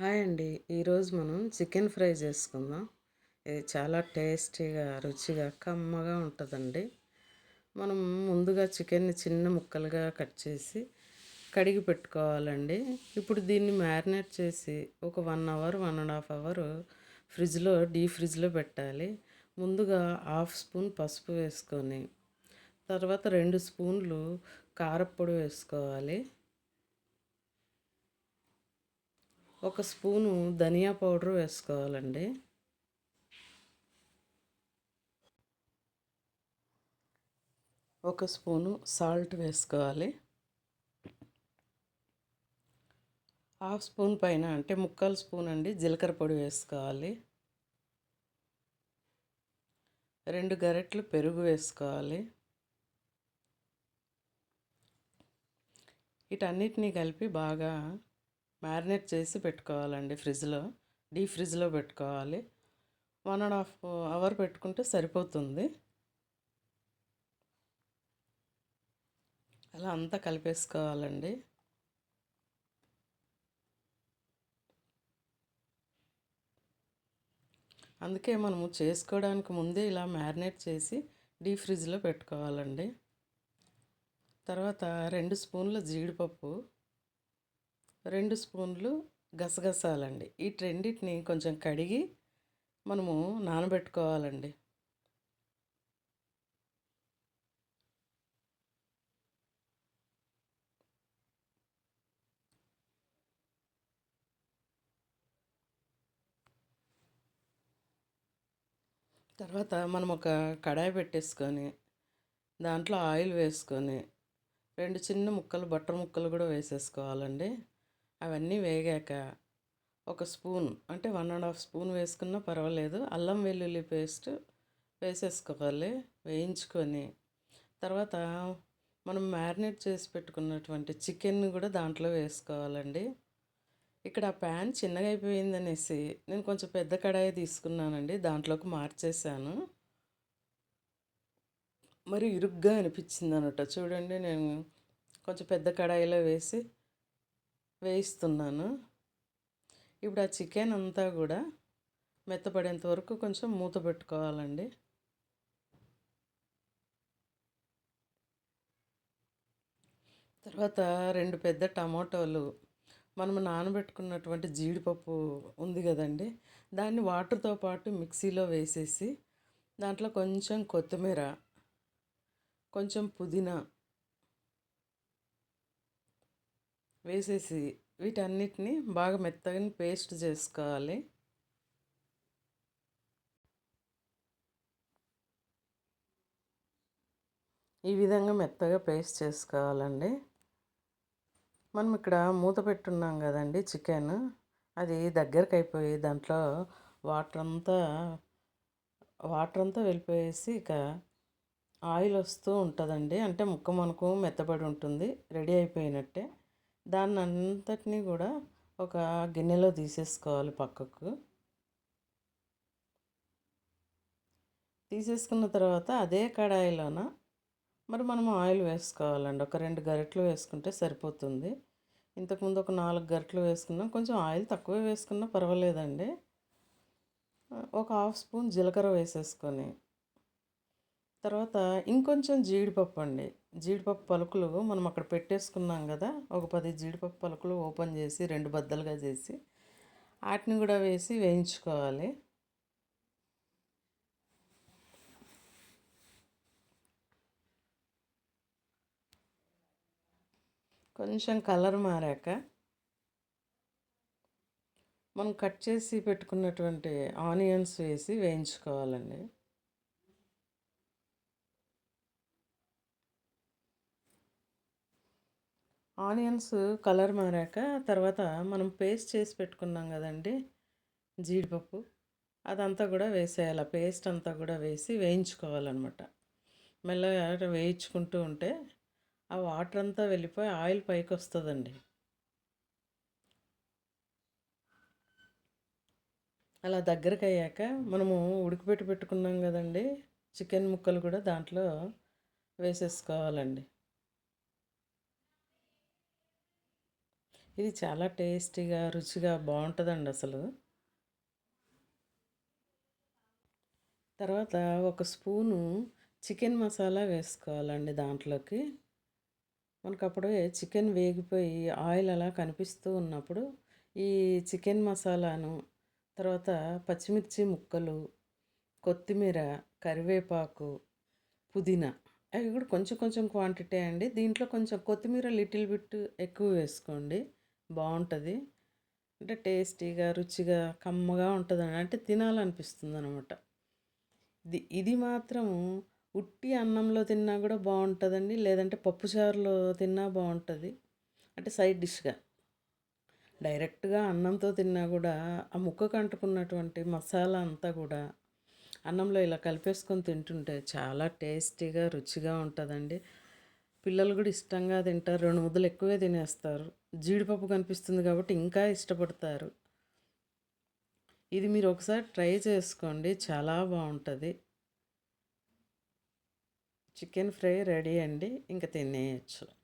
Hi అండి. ఈరోజు మనం చికెన్ ఫ్రై చేసుకుందాం. ఇది చాలా టేస్టీగా రుచిగా కమ్మగా ఉంటుందండి. మనం ముందుగా చికెన్ని చిన్న ముక్కలుగా కట్ చేసి కడిగి పెట్టుకోవాలండి. ఇప్పుడు దీన్ని మ్యారినేట్ చేసి ఒక one hour one and half hour ఫ్రిడ్జ్లో డీ ఫ్రిడ్జ్లో పెట్టాలి. ముందుగా హాఫ్ స్పూన్ పసుపు వేసుకొని తర్వాత రెండు స్పూన్లు కారప్పొడి వేసుకోవాలి. ఒక స్పూను ధనియా పౌడర్ వేసుకోవాలండి. ఒక స్పూను సాల్ట్ వేసుకోవాలి. హాఫ్ స్పూన్ పైన అంటే ముక్కాలు స్పూన్ అండి జీలకర్ర పొడి వేసుకోవాలి. రెండు గరెట్లు పెరుగు వేసుకోవాలి. వీటన్నిటినీ కలిపి బాగా మ్యారినేట్ చేసి పెట్టుకోవాలండి ఫ్రిడ్జ్లో. డీప్ ఫ్రిడ్జ్లో పెట్టుకోవాలి. వన్ అండ్ హాఫ్ అవర్ పెట్టుకుంటే సరిపోతుంది. అలా అంతా కలిపేసుకోవాలండి. అందుకే మనము చేసుకోవడానికి ముందే ఇలా మ్యారినేట్ చేసి డీప్ ఫ్రిడ్జ్లో పెట్టుకోవాలండి. తర్వాత రెండు స్పూన్ల జీడిపప్పు రెండు స్పూన్లు గసగసాలండి. ఈ రెండింటిని కొంచెం కడిగి మనము నానబెట్టుకోవాలండి. తర్వాత మనం ఒక కడాయి పెట్టేసుకొని దాంట్లో ఆయిల్ వేసుకొని రెండు చిన్న ముక్కలు బట్టర్ ముక్కలు కూడా వేసేసుకోవాలండి. అవన్నీ వేగాక ఒక స్పూన్ అంటే వన్ అండ్ హాఫ్ స్పూన్ వేసుకున్నా పర్వాలేదు. అల్లం వెల్లుల్లి పేస్ట్ వేసేసుకోవాలి వేయించుకొని. తర్వాత మనం మ్యారినేట్ చేసి పెట్టుకున్నటువంటి చికెన్ కూడా దాంట్లో వేసుకోవాలండి. ఇక్కడ ఆ ప్యాన్ చిన్నగా అయిపోయిందనేసి నేను కొంచెం పెద్ద కడాయి తీసుకున్నానండి దాంట్లోకి మార్చేసాను మరి ఇరుగ్గా అనిపించింది అనమాట చూడండి నేను కొంచెం పెద్ద కడాయిలో వేసి వేయిస్తున్నాను. ఇప్పుడు ఆ చికెన్ అంతా కూడా మెత్తపడేంత వరకు కొంచెం మూత పెట్టుకోవాలండి. తర్వాత రెండు పెద్ద టమాటోలు మనం నానబెట్టుకున్నటువంటి జీడిపప్పు ఉంది కదండి దాన్ని వాటర్తో పాటు మిక్సీలో వేసేసి దాంట్లో కొంచెం కొత్తిమీర కొంచెం పుదీనా వేసేసి వీటన్నిటిని బాగా మెత్తగా పేస్ట్ చేసుకోవాలి. ఈ విధంగా మెత్తగా పేస్ట్ చేసుకోవాలండి. మనం ఇక్కడ మూత పెట్టున్నాం కదండి చికెన్. అది దగ్గరకు అయిపోయి దాంట్లో వాటర్ అంతా వాటర్ అంతా వెళ్ళిపోయేసి ఇక ఆయిల్ వస్తూ ఉంటుందండి. అంటే ముక్క మనకు మెత్తబడి ఉంటుంది. రెడీ అయిపోయినట్టే. దాన్ని అంతటినీ కూడా ఒక గిన్నెలో తీసేసుకోవాలి పక్కకు. తీసేసుకున్న తర్వాత అదే కడాయిలోన మరి మనం ఆయిల్ వేసుకోవాలండి. ఒక రెండు గరిటలు వేసుకుంటే సరిపోతుంది. ఇంతకుముందు ఒక నాలుగు గరిటలు వేసుకున్నాం. కొంచెం ఆయిల్ తక్కువే వేసుకున్నా పర్వాలేదండి. ఒక హాఫ్ స్పూన్ జీలకర్ర వేసేసుకొని తర్వాత ఇంకొంచెం జీడిపప్పు అండి. జీడిపప్పు పలుకులు మనం అక్కడ పెట్టేసుకున్నాం కదా ఒక పది జీడిపప్పు పలుకులు ఓపెన్ చేసి రెండు బద్దలుగా చేసి వాటిని కూడా వేసి వేయించుకోవాలి. కొంచెం కలర్ మారాక మనం కట్ చేసి పెట్టుకున్నటువంటి ఆనియన్స్ వేసి వేయించుకోవాలండి. ఆనియన్స్ కలర్ మారాక తర్వాత మనం పేస్ట్ చేసి పెట్టుకున్నాం కదండి జీడిపప్పు. అదంతా కూడా వేసేయాలి. పేస్ట్ అంతా కూడా వేసి వేయించుకోవాలన్నమాట. మెల్లగా వేయించుకుంటూ ఉంటే ఆ వాటర్ అంతా వెళ్ళిపోయి ఆయిల్ పైకి వస్తుందండి. అలా దగ్గరకు అయ్యాక మనము ఉడికిపెట్టి పెట్టుకున్నాం కదండి చికెన్ ముక్కలు కూడా దాంట్లో వేసేసుకోవాలండి. ఇది చాలా టేస్టీగా రుచిగా బాగుంటుందండి అసలు. తర్వాత ఒక స్పూను చికెన్ మసాలా వేసుకోవాలండి దాంట్లోకి. మనకు అప్పుడే చికెన్ వేగిపోయి ఆయిల్ అలా కనిపిస్తూ ఉన్నప్పుడు ఈ చికెన్ మసాలాను తర్వాత పచ్చిమిర్చి ముక్కలు కొత్తిమీర కరివేపాకు పుదీనా అవి కూడా కొంచెం కొంచెం క్వాంటిటీ అండి. దీంట్లో కొంచెం కొత్తిమీర లిటిల్ బిట్ ఎక్కువ వేసుకోండి. బాగుంటుంది. అంటే టేస్టీగా రుచిగా కమ్మగా ఉంటుంది అంటే తినాలనిపిస్తుంది అనమాట ఇది ఇది మాత్రం ఉట్టి అన్నంలో తిన్నా కూడా బాగుంటుందండి లేదంటే పప్పుచారులో తిన్నా బాగుంటుంది. అంటే సైడ్ డిష్గా. డైరెక్ట్గా అన్నంతో తిన్నా కూడా ఆ ముక్కకు అంటుకున్నటువంటి మసాలా అంతా కూడా అన్నంలో ఇలా కలిపేసుకొని తింటుంటే చాలా టేస్టీగా రుచిగా ఉంటుందండి. పిల్లలు కూడా ఇష్టంగా తింటారు. రెండు ముద్దలు ఎక్కువే తినేస్తారు. జీడిపప్పు కనిపిస్తుంది కాబట్టి ఇంకా ఇష్టపడతారు. ఇది మీరు ఒకసారి ట్రై చేసుకోండి. చాలా బాగుంటుంది. చికెన్ ఫ్రై రెడీ అండి. ఇంకా తినేయచ్చు.